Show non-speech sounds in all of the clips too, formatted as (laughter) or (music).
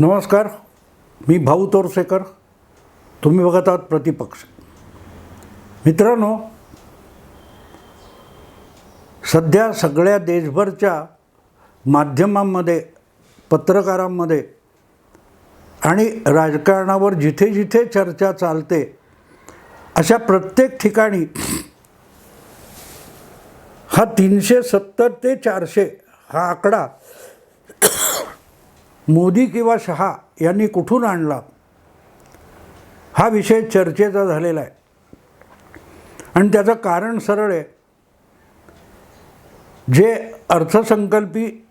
नमस्कार मी भाऊ तोरसेकर. तुम्ही बघत आहात प्रतिपक्ष. मित्रांनो सध्या सगळ्या देशभरच्या माध्यमांमध्ये पत्रकारांमध्ये आणि राजकारणावर जिथे जिथे चर्चा चालते अशा प्रत्येक ठिकाणी हा तीनशे सत्तर ते चारशे हा आकडा मोदी किंवा शहा यांनी कुठून आणला? हा विषय चर्चेचा झालेला आहे. आणि त्याचं कारण सरळ आहे. जे अर्थसंकल्पी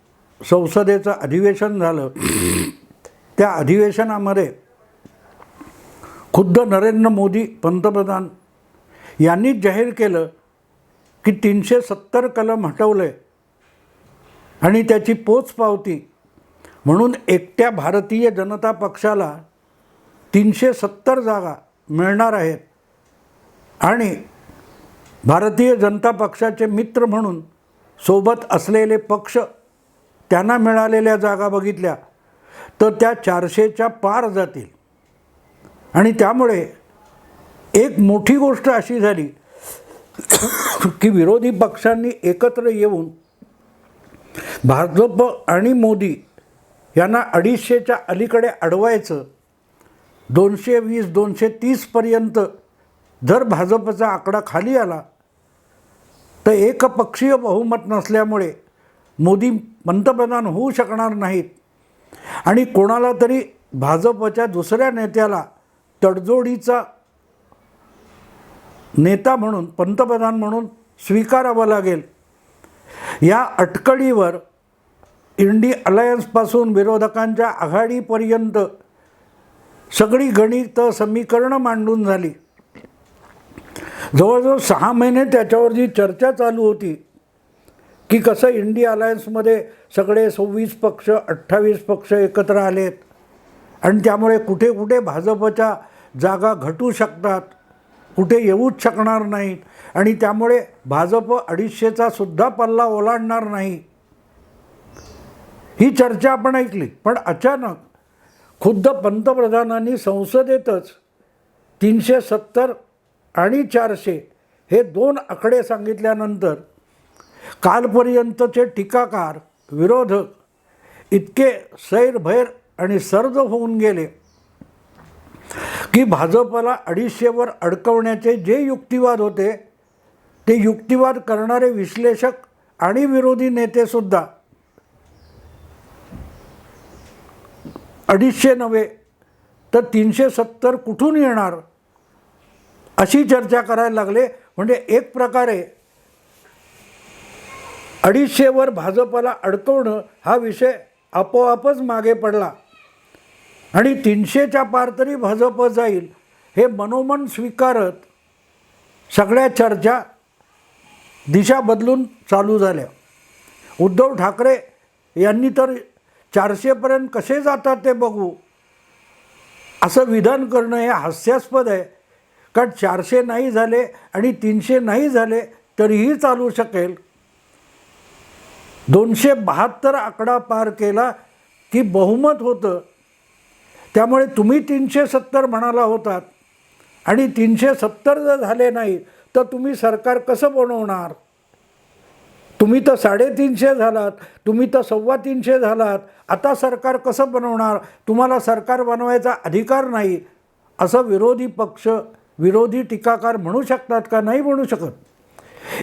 संसदेचं अधिवेशन झालं त्या अधिवेशनामध्ये खुद्द नरेंद्र मोदी पंतप्रधान यांनीच जाहीर केलं की तीनशे सत्तर कलम हटवले आणि त्याची पोचपावती म्हणून एकट्या भारतीय जनता पक्षाला तीनशे सत्तर जागा मिळणार आहेत. आणि भारतीय जनता पक्षाचे मित्र म्हणून सोबत असलेले पक्ष त्यांना मिळालेल्या जागा बघितल्या तर त्या चारशेच्या पार जातील. आणि त्यामुळे एक मोठी गोष्ट अशी झाली की विरोधी पक्षांनी एकत्र येऊन भाजप आणि मोदी यांना अडीचशेच्या अलीकडे अडवायचं. दोनशे वीस दोनशे तीसपर्यंत जर भाजपचा आकडा खाली आला तर एकपक्षीय बहुमत नसल्यामुळे मोदी पंतप्रधान होऊ शकणार नाहीत. आणि कोणाला तरी भाजपच्या दुसऱ्या नेत्याला तडजोडीचा नेता म्हणून पंतप्रधान म्हणून स्वीकारावं लागेल. या अटकळीवर इंडी अलायन्सपासून विरोधकांच्या आघाडीपर्यंत सगळी गणित समीकरणं मांडून झाली. जवळजवळ सहा महिने त्याच्यावर जी चर्चा चालू होती की कसं इंडी अलायन्समध्ये सगळे सव्वीस पक्ष अठ्ठावीस पक्ष एकत्र आलेत आणि त्यामुळे कुठे कुठे भाजपच्या जागा घटू शकतात कुठे येऊच शकणार नाहीत आणि त्यामुळे भाजप अडीचशेचा सुद्धा पल्ला ओलांडणार नाही. ही चर्चा आपण ऐकली. पण अचानक खुद्द पंतप्रधानांनी संसदेतच तीनशे सत्तर आणि चारशे हे दोन आकडे सांगितल्यानंतर कालपर्यंतचे टीकाकार विरोधक इतके सैरभैर आणि सर्द होऊन गेले की भाजपला अडीचशेवर अडकवण्याचे जे युक्तिवाद होते ते युक्तिवाद करणारे विश्लेषक आणि विरोधी नेतेसुद्धा अडीचशे नव्हे तर तीनशे सत्तर कुठून येणार? अशी चर्चा करायला लागले. म्हणजे एक प्रकारे अडीचशेवर भाजपला अडकवणं हा विषय आपोआपच मागे पडला. आणि तीनशेच्या पार तरी भाजप जाईल हे मनोमन स्वीकारत सगळ्या चर्चा दिशा बदलून चालू झाल्या. उद्धव ठाकरे यांनी तर चारशेपर्यंत कसे जातात ते बघू. असं विधान करणं हे हास्यास्पद आहे. कारण चारशे नाही झाले आणि तीनशे नाही झाले तरीही चालू शकेल. दोनशे बहात्तर आकडा पार केला की बहुमत होतं. त्यामुळे तुम्ही तीनशे सत्तर म्हणाला होतात. आणि तीनशे सत्तर जर झाले नाही तर तुम्ही सरकार कसं बनवणार? तुम्ही तर साडेतीनशे झालात तुम्ही तर सव्वा तीनशे झालात आता सरकार कसं बनवणार? तुम्हाला सरकार बनवायचा अधिकार नाही. असं विरोधी पक्ष विरोधी टीकाकार म्हणू शकतात का? नाही म्हणू शकत.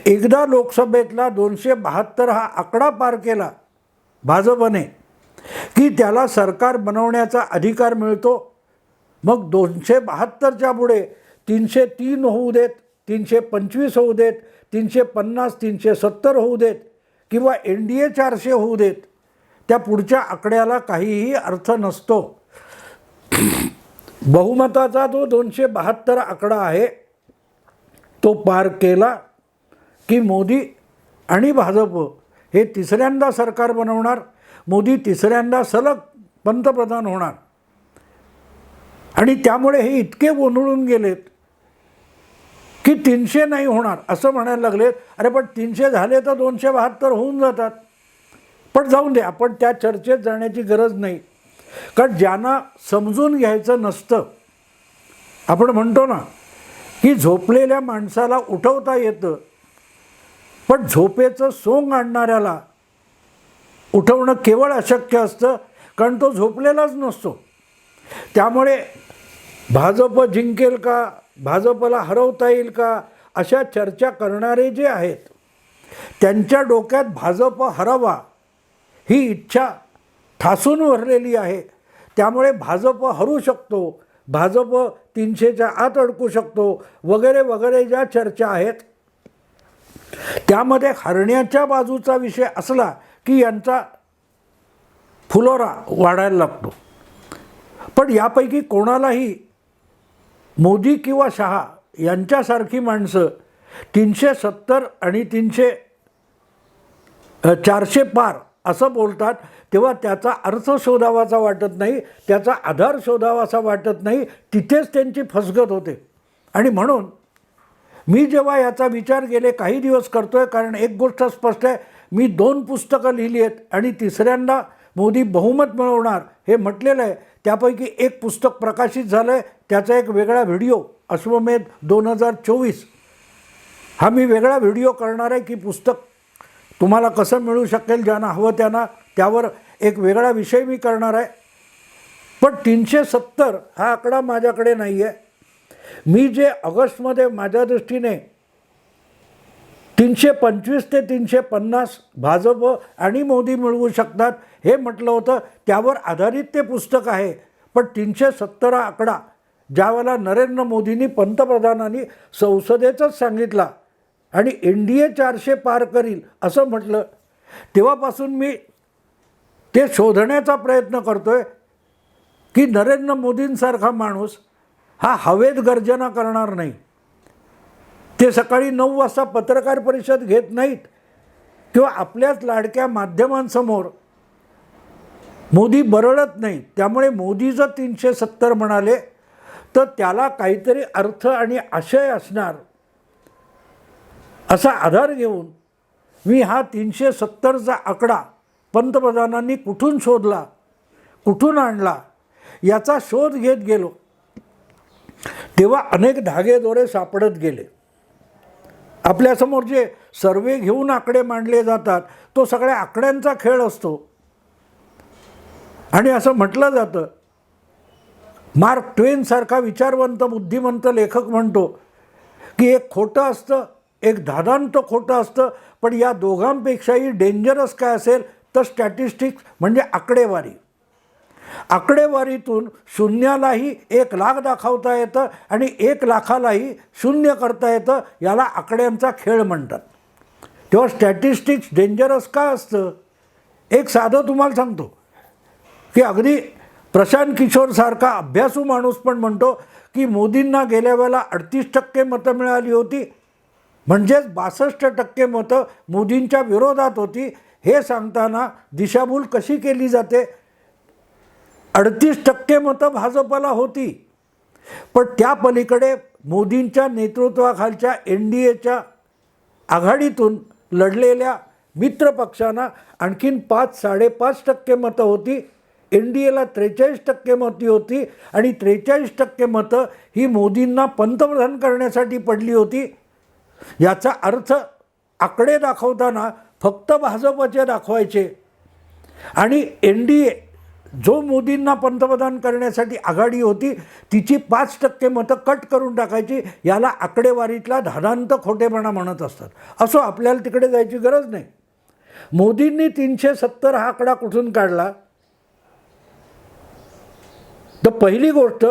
एकदा लोकसभेतला दोनशे बहात्तर हा आकडा पार केला भाजपने की त्याला सरकार बनवण्याचा अधिकार मिळतो. मग दोनशे बहात्तरच्या पुढे तीनशे तीन होऊ देत तीनशे पंचवीस होऊ देत तीनशे पन्नास तीनशे सत्तर होऊ देत किंवा एन डी ए चारशे होऊ देत त्या पुढच्या आकड्याला काहीही अर्थ नसतो. (coughs) बहुमताचा जो दोनशे बहात्तर आकडा आहे तो पार केला की मोदी आणि भाजप हे तिसऱ्यांदा सरकार बनवणार मोदी तिसऱ्यांदा सलग पंतप्रधान होणार. आणि त्यामुळे हे इतके गोंधळून गेलेत की तीनशे नाही होणार असं म्हणायला लागलेत अरे पण तीनशे झाले तर दोनशे बहात्तर होऊन जातात. पण जाऊन दे आपण त्या चर्चेत जाण्याची गरज नाही. कारण ज्यांना समजून घ्यायचं नसतं आपण म्हणतो ना की झोपलेल्या माणसाला उठवता येतं पण झोपेचं सोंग आणणाऱ्याला उठवणं केवळ अशक्य असतं कारण तो झोपलेलाच नसतो. त्यामुळे भाजप जिंकेल का भाजपला हरवता येईल का? अशा चर्चा करणारे जे आहेत त्यांच्या डोक्यात भाजप हरावा ही इच्छा ठासून भरलेली आहे. त्यामुळे भाजप हरू शकतो भाजप तीनशेच्या आत अडकू शकतो वगैरे वगैरे ज्या चर्चा आहेत त्यामध्ये हरण्याच्या बाजूचा विषय असला की यांचा फुलोरा वाढायला लागतो. पण यापैकी कोणालाही मोदी किंवा शहा यांच्यासारखी माणसं तीनशे सत्तर आणि तीनशे चारशे पार असं बोलतात तेव्हा त्याचा अर्थ शोधावाचा वाटत नाही त्याचा आधार शोधावासा वाटत नाही तिथेच त्यांची फसगत होते. आणि म्हणून मी जेव्हा याचा विचार गेले काही दिवस करतो आहे कारण एक गोष्ट स्पष्ट आहे मी दोन पुस्तकं लिहिली आहेत आणि तिसऱ्यांदा मोदी बहुमत मिळवणार हे म्हटलेलं आहे. त्यापैकी एक पुस्तक प्रकाशित झालं आहे त्याचा एक वेगळा व्हिडिओ अश्वमेध दोन हजार चोवीस. हा मी वेगळा व्हिडिओ करणार आहे की पुस्तक. तुम्हाला कसं मिळू शकेल ज्यांना हवं त्यांना त्यावर एक वेगळा विषय मी करणार आहे. पण तीनशे सत्तर हा आकडा माझ्याकडे नाही आहे मी जे ऑगस्टमध्ये माझ्या दृष्टीने तीनशे पंचवीस ते तीनशे पन्नास भाजप आणि मोदी मिळवू शकतात हे म्हटलं होतं त्यावर आधारित ते पुस्तक आहे. पण तीनशे सत्तर आकडा ज्यावेळेला नरेंद्र मोदींनी पंतप्रधानांनी संसदेतच सांगितला आणि एन डी ए चारशे पार करील असं म्हटलं तेव्हापासून मी ते शोधण्याचा प्रयत्न करतो आहे की नरेंद्र मोदींसारखा माणूस हा हवेत गर्जना करणार नाही. ते सकाळी नऊ वाजता पत्रकार परिषद घेत नाहीत किंवा आपल्याच लाडक्या माध्यमांसमोर मोदी बरळत नाही. त्यामुळे मोदी जर तीनशे सत्तर म्हणाले तर त्याला काहीतरी अर्थ आणि आशय असणार. असा आधार घेऊन मी हा तीनशे सत्तरचा आकडा पंतप्रधानांनी कुठून शोधला कुठून आणला याचा शोध घेत गेलो. तेव्हा अनेक धागेदोरे सापडत गेले. आपल्यासमोर जे सर्वे घेऊन आकडे मांडले जातात तो सगळ्या आकड्यांचा खेळ असतो. आणि असं म्हटलं जातं. मार्क ट्वेनसारखा विचारवंत बुद्धिमंत लेखक म्हणतो की एक खोटं असतं एक धादांत खोटं असतं पण या दोघांपेक्षाही डेंजरस काय असेल तर स्टॅटिस्टिक्स म्हणजे आकडेवारी. आकडेवारीतून शून्यालाही एक लाख दाखवता येतं आणि एक लाखालाही शून्य करता येतं याला आकड्यांचा खेळ म्हणतात. तेव्हा स्टॅटिस्टिक्स डेंजरस का असतं? एक साधं तुम्हाला सांगतो. की अगदी प्रशांत किशोरसारखा अभ्यासू माणूस पण म्हणतो की मोदींना गेल्या वेळेला अडतीस टक्के मतं मिळाली होती. म्हणजेच बासष्ट टक्के मतं मोदींच्या विरोधात होती. हे सांगताना दिशाभूल कशी केली जाते? अडतीस टक्के मतं भाजपला होती. पण त्या पलीकडे मोदींच्या नेतृत्वाखालच्या एन डी एच्या आघाडीतून लढलेल्या मित्रपक्षांना आणखीन पाच साडेपाच टक्के मतं होती. एन डी एला त्रेचाळीस टक्के मती होती आणि त्रेचाळीस टक्के मतं ही मोदींना पंतप्रधान करण्यासाठी पडली होती. याचा अर्थ आकडे दाखवताना फक्त भाजपचे दाखवायचे. आणि एन डी ए जो मोदींना पंतप्रधान करण्यासाठी आघाडी होती तिची पाच टक्के मतं कट करून टाकायची याला आकडेवारीतला धादांत खोटेपणा म्हणत असतात. असो आपल्याला तिकडे जायची गरज नाही. मोदींनी तीनशे सत्तर हा आकडा कुठून काढला? तर पहिली गोष्ट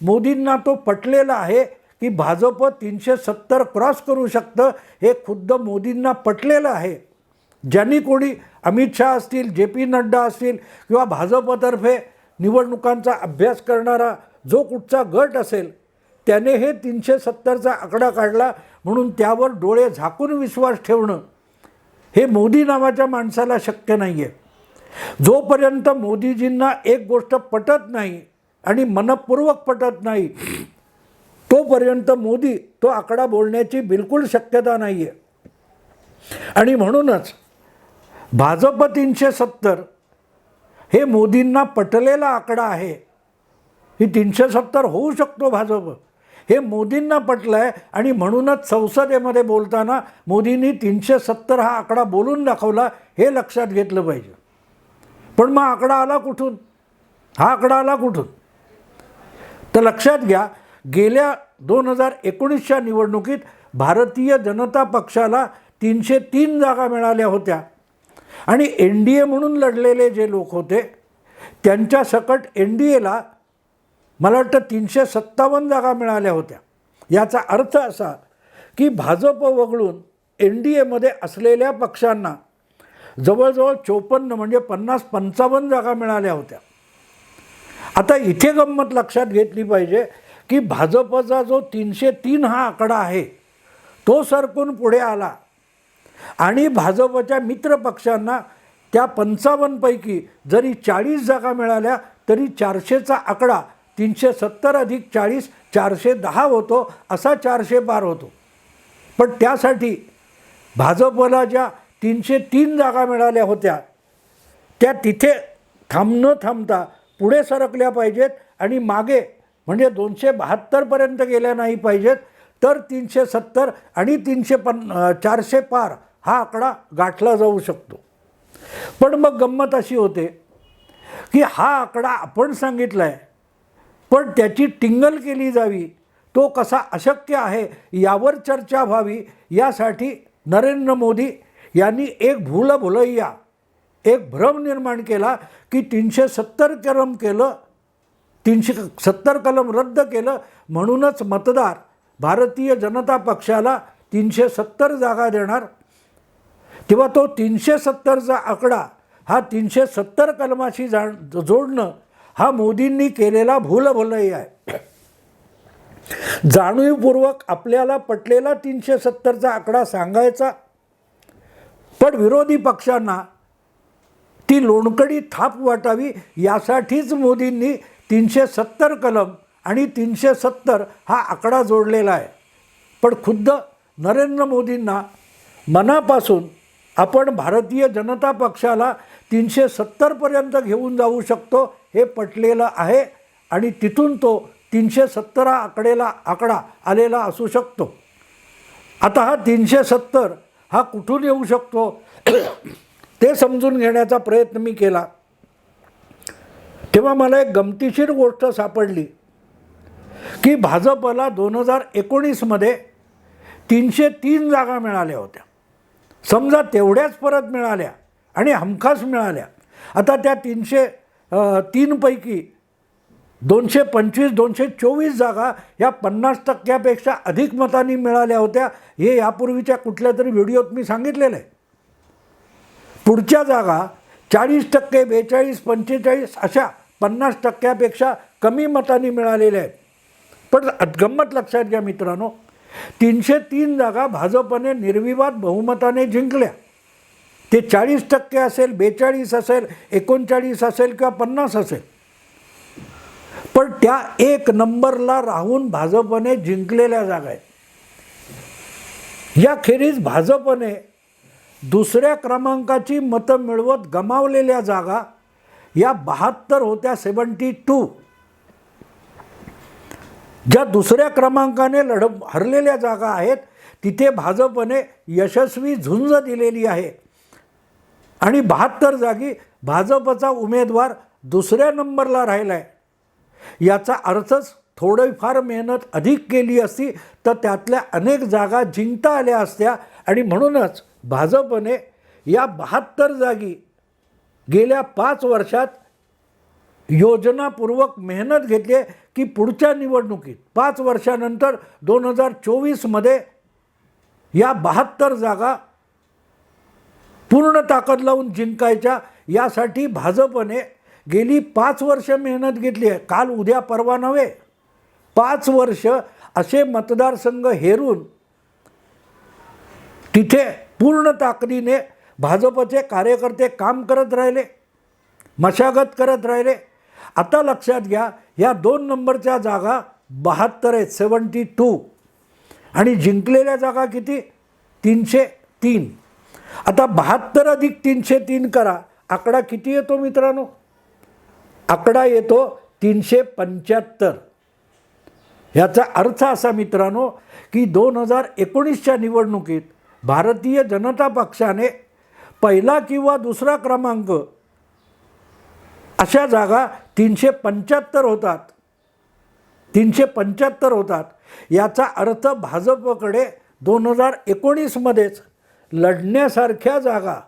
मोदींना तो पटलेला आहे की भाजप तीनशे सत्तर क्रॉस करू शकतं हे खुद्द मोदींना पटलेलं आहे. ज्यांनी कोणी अमित शहा असतील जे पी नड्डा असतील किंवा भाजपतर्फे निवडणुकांचा अभ्यास करणारा जो कुठचा गट असेल त्याने हे तीनशे सत्तरचा आकडा काढला म्हणून त्यावर डोळे झाकून विश्वास ठेवणं हे मोदी नावाच्या माणसाला शक्य नाही आहे जोपर्यंत मोदीजींना एक गोष्ट पटत नाही आणि मनपूर्वक पटत नाही. तोपर्यंत मोदी तो आकडा बोलण्याची बिलकुल शक्यता नाही आहे आणि म्हणूनच भाजप तीनशे सत्तर हे मोदींना पटलेला आकडा आहे. ही तीनशे सत्तर होऊ शकतो भाजप. हे मोदींना पटलं आहे आणि म्हणूनच संसदेमध्ये बोलताना मोदींनी तीनशे सत्तर हा आकडा बोलून दाखवला हे लक्षात घेतलं पाहिजे. पण मग आकडा आला कुठून? हा आकडा आला कुठून? तर लक्षात घ्या गेल्या दोन हजार एकोणीसच्या निवडणुकीत भारतीय जनता पक्षाला तीनशे तीन जागा मिळाल्या होत्या. आणि एन डी ए म्हणून लढलेले जे लोक होते त्यांच्या सकट एन डी एला मला वाटतं तीनशे सत्तावन्न जागा मिळाल्या होत्या. याचा अर्थ असा की भाजप वगळून एन डी एमध्ये असलेल्या पक्षांना जवळजवळ चोपन्न म्हणजे पन्नास पंचावन्न जागा मिळाल्या होत्या. आता इथे गंमत लक्षात घेतली पाहिजे की भाजपचा जो तीनशे तीन हा आकडा आहे तो सरकून पुढे आला. आणि भाजपच्या मित्रपक्षांना त्या पंचावन्नपैकी जरी चाळीस जागा मिळाल्या तरी चारशेचा आकडा तीनशे सत्तर अधिक चाळीस चारशे दहा होतो असा चारशे बार होतो. पण त्यासाठी भाजपला ज्या तीनशे तीन जागा मिळाल्या होत्या त्या तिथे थांब न थांबता पुढे सरकल्या पाहिजेत आणि मागे म्हणजे दोनशे बहात्तरपर्यंत गेल्या नाही पाहिजेत तर तीनशे सत्तर आणि तीनशे पन चारशे पार हा आकडा गाठला जाऊ शकतो. पण मग गंमत अशी होते की हा आकडा आपण सांगितला आहे पण त्याची टिंगल केली जावी तो कसा अशक्य आहे यावर चर्चा व्हावी यासाठी नरेंद्र मोदी यांनी एक भूलभुलैया एक भ्रम निर्माण केला की तीनशे सत्तर कलम केलं तीनशे सत्तर कलम रद्द केलं म्हणूनच मतदार भारतीय जनता पक्षाला तीनशे सत्तर जागा देणार. तेव्हा तो तीनशे सत्तरचा आकडा हा तीनशे सत्तर कलमाशी जा जोडणं हा मोदींनी केलेला भूलभुलई आहे. जाणीवपूर्वक आपल्याला पटलेला तीनशे सत्तरचा आकडा सांगायचा पण विरोधी पक्षांना ती लोणकडी थाप वाटावी यासाठीच मोदींनी तीनशे सत्तर कलम आणि तीनशे सत्तर हा आकडा जोडलेला आहे. पण खुद्द नरेंद्र मोदींना मनापासून आपण भारतीय जनता पक्षाला तीनशे सत्तरपर्यंत घेऊन जाऊ शकतो हे पटलेलं आहे आणि तिथून तो तीनशे सत्तर आकडेला आकडा आलेला असू शकतो. आता हा तीनशे सत्तर हा कुठून येऊ शकतो? ते समजून घेण्याचा प्रयत्न मी केला. तेव्हा मला एक गमतीशीर गोष्ट सापडली की भाजपला दोन हजार एकोणीसमध्ये तीनशे तीन जागा मिळाल्या होत्या. समजा तेवढ्याच परत मिळाल्या आणि हमखास मिळाल्या. आता त्या तीनशे तीनपैकी दोनशे पंचवीस दोनशे चोवीस जागा या पन्नास टक्क्यापेक्षा अधिक मतांनी मिळाल्या होत्या. हे यापूर्वीच्या कुठल्या तरी व्हिडिओत मी सांगितलेलं आहे. पुढच्या जागा चाळीस टक्के बेचाळीस पंचेचाळीस अशा पन्नास टक्क्यापेक्षा कमी मतांनी मिळालेल्या आहेत. पण गंमत लक्षात घ्या मित्रांनो तीनशे तीन जागा भाजपने निर्विवाद बहुमताने जिंकल्या. ते चाळीस टक्के असेल बेचाळीस असेल एकोणचाळीस असेल किंवा पन्नास असेल. पण त्या एक नंबरला राहून भाजपने जिंकलेल्या जागा आहेत. याखेरीज भाजपने दुसऱ्या क्रमांकाची मतं मिळवत गमावलेल्या जागा या बहात्तर होत्या सेवन्टी टू. ज्या दुसऱ्या क्रमांकाने लढ हरलेल्या जागा आहेत तिथे भाजपने यशस्वी झुंज दिलेली आहे. आणि बहात्तर जागी भाजपचा उमेदवार दुसऱ्या नंबरला राहिला आहे याचा अर्थच थोडीफार मेहनत अधिक केली असती तर त्यातल्या अनेक जागा जिंकता आल्या असत्या आणि म्हणूनच भाजपने या बहात्तर जागी गेल्या पाच वर्षात योजनापूर्वक मेहनत घेतली आहे की पुढच्या निवडणुकीत. पाच वर्षानंतर दोन हजार चोवीसमध्ये या बहात्तर जागा पूर्ण ताकद लावून जिंकायच्या यासाठी भाजपने गेली पाच वर्ष मेहनत घेतली आहे. काल उद्या परवा नव्हे पाच वर्ष असे मतदारसंघ हेरून तिथे पूर्ण ताकदीने भाजपचे कार्यकर्ते काम करत राहिले मशागत करत राहिले. आता लक्षात घ्या या दोन नंबरच्या जागा बहात्तर आहेत सेवन्टी टू. आणि जिंकलेल्या जागा किती? तीनशे तीन. आता बहात्तर अधिक तीनशे तीन करा. आकडा किती येतो मित्रांनो? आकडा येतो तीनशे पंच्याहत्तर. ह्याचा अर्थ असा मित्रांनो की दोन हजार एकोणीसच्या निवडणुकीत भारतीय जनता पक्षाने पहिला किंवा दुसरा क्रमांक अशा जागा तीनशे पंच्याहत्तर होतात. तीनशे पंच्याहत्तर होतात. याचा अर्थ भाजपकडे दोन हजार एकोणीसमध्येच लढण्यासारख्या जागा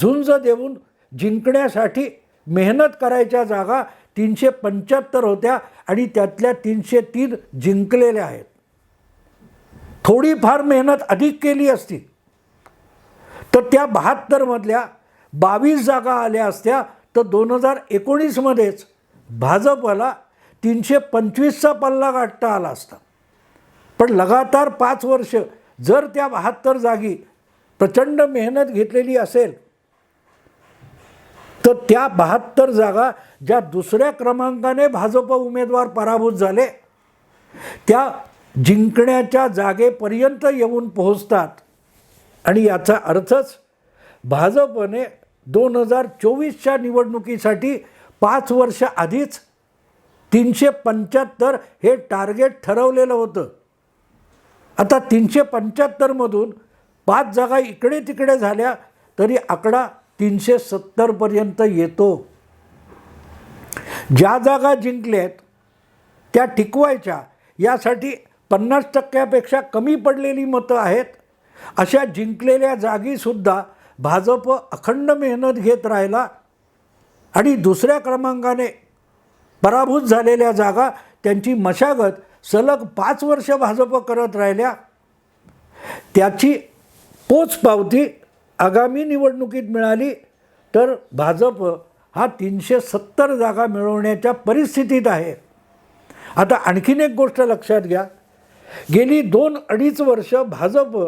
झुंज देऊन जिंकण्यासाठी मेहनत करायच्या जागा तीनशे पंच्याहत्तर होत्या आणि त्यातल्या तीनशे तीन जिंकलेल्या आहेत. थोडीफार मेहनत अधिक केली असती. तर त्या बहात्तरमधल्या बावीस जागा आल्या असत्या तर दोन हजार एकोणीसमध्येच भाजपला तीनशे पंचवीसचा पल्ला गाठता आला असता. पण लगातार पाच वर्ष जर त्या बहात्तर जागी प्रचंड मेहनत घेतलेली असेल तर त्या बहात्तर जागा ज्या दुसऱ्या क्रमांकाने भाजप उमेदवार पराभूत झाले त्या जिंकण्याच्या जागेपर्यंत येऊन पोहोचतात. आणि याचा अर्थच भाजपने दोन हजार चोवीसच्या निवडणुकीसाठी पाच वर्ष आधीच तीनशे पंच्याहत्तर हे टार्गेट ठरवलेलं होतं. आता तीनशे पंच्याहत्तरमधून पाच जागा इकडे तिकडे झाल्या तरी आकडा तीनशे सत्तरपर्यंत येतो. ज्या जागा जिंकल्यात त्या टिकवायच्या यासाठी पन्नास टक्क्यापेक्षा कमी पडलेली मतं आहेत. अशा जिंकलेल्या जागीसुद्धा भाजप अखंड मेहनत घेत राहिला आणि दुसऱ्या क्रमांकाने पराभूत झालेल्या जागा त्यांची मशागत सलग पाच वर्ष भाजप करत राहिल्या. त्याची पोचपावती आगामी निवडणुकीत मिळाली तर भाजप हा तीनशे सत्तर जागा मिळवण्याच्या परिस्थितीत आहे. आता आणखीन एक गोष्ट लक्षात घ्या. गेली दोन अडीच वर्ष भाजप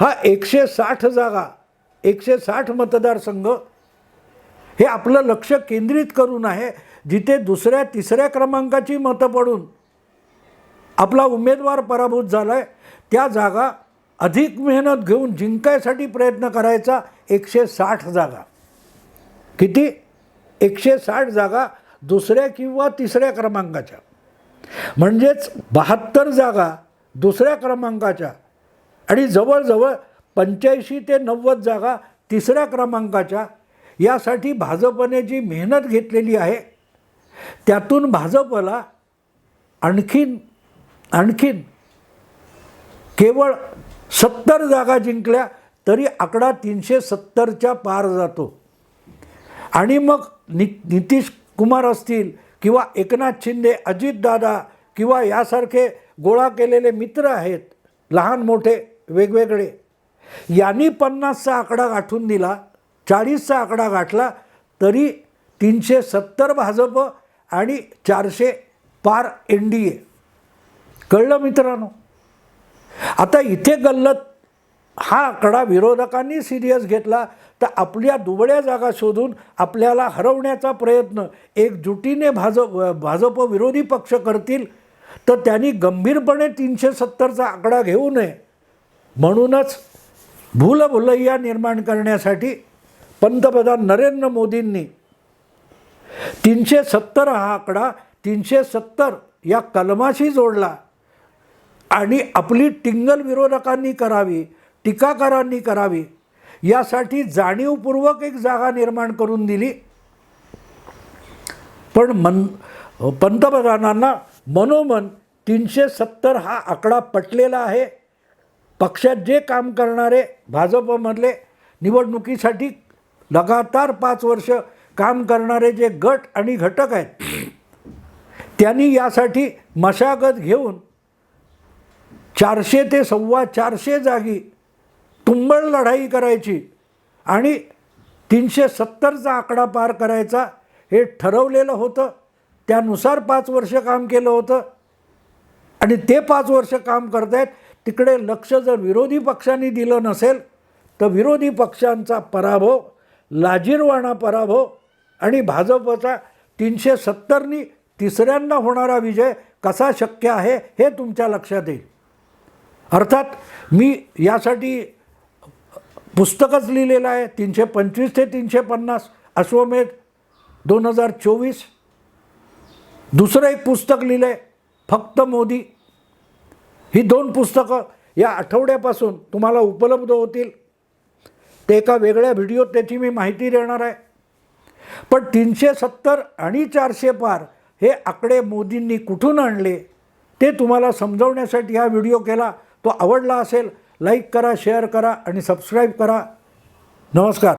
हा एकशे साठ जागा एकशे साठ मतदारसंघ हे आपलं लक्ष केंद्रित करून आहे जिथे दुसऱ्या तिसऱ्या क्रमांकाची मतं पडून आपला उमेदवार पराभूत झाला आहे त्या जागा अधिक मेहनत घेऊन जिंकायसाठी प्रयत्न करायचा एकशे साठ जागा. किती? एकशे साठ जागा दुसऱ्या किंवा तिसऱ्या क्रमांकाच्या. म्हणजेच बहात्तर जागा दुसऱ्या क्रमांकाच्या. आणि जवळजवळ पंच्याऐंशी ते नव्वद जागा तिसऱ्या क्रमांकाच्या. यासाठी भाजपने जी मेहनत घेतलेली आहे त्यातून भाजपला आणखीन आणखीन केवळ सत्तर जागा जिंकल्या तरी आकडा तीनशे सत्तरच्या पार जातो. आणि मग नि नितीश कुमार असतील किंवा एकनाथ शिंदे अजितदादा किंवा यासारखे गोळा केलेले मित्र आहेत लहान मोठे वेगवेगळे. यांनी पन्नासचा आकडा गाठून दिला चाळीसचा आकडा गाठला तरी तीनशे सत्तर भाजप आणि चारशे पार एन डी ए. कळलं मित्रांनो? आता इथे गल्लत हा आकडा विरोधकांनी सिरियस घेतला तर आपल्या दुबळ्या जागा शोधून आपल्याला हरवण्याचा प्रयत्न एकजुटीने भाजप भाजप विरोधी पक्ष करतील तर त्यांनी गंभीरपणे तीनशे सत्तरचा आकडा घेऊ नये. म्हणूनच भूलभुलैया निर्माण करण्यासाठी पंतप्रधान नरेंद्र मोदींनी तीनशे सत्तर हा आकडा तीनशे सत्तर या कलमाशी जोडला आणि आपली टिंगल विरोधकांनी करावी टीकाकारांनी करावी यासाठी जाणीवपूर्वक एक जागा निर्माण करून दिली. पण मन पंतप्रधानांना मनोमन तीनशे सत्तर हा आकडा पटलेला आहे. पक्षात जे काम करणारे भाजपमधले निवडणुकीसाठी लगातार पाच वर्ष काम करणारे जे गट आणि घटक आहेत त्यांनी यासाठी मशागत घेऊन चारशे ते सव्वा चारशे जागी तुंबळ लढाई करायची आणि तीनशे सत्तरचा आकडा पार करायचा हे ठरवलेलं होतं. त्यानुसार पाच वर्ष काम केलं होतं आणि ते पाच वर्ष काम करतायत. तिकडे लक्ष जर विरोधी पक्षांनी दिलं नसेल तर विरोधी पक्षांचा पराभव लाजीरवाणा पराभव आणि भाजपचा तीनशे सत्तरनी तिसऱ्यांदा होणारा विजय कसा शक्य आहे हे तुमच्या लक्षात येईल. अर्थात मी यासाठी पुस्तकच लिहिलेलं आहे तीनशे पंचवीस ते तीनशे पन्नास अश्वमेध दोन हजार चोवीस. दुसरं एक पुस्तक लिहिलं आहे फक्त मोदी. ही दोन पुस्तकं या आठवड्यापासून तुम्हाला उपलब्ध होतील. ते एका वेगळ्या व्हिडिओत त्याची मी माहिती देणार आहे. पण तीनशे सत्तर आणि चारशे पार हे आकडे मोदींनी कुठून आणले ते तुम्हाला समजवण्यासाठी हा व्हिडिओ केला. तो आवडला असेल लाईक करा शेअर करा आणि सबस्क्राईब करा. नमस्कार.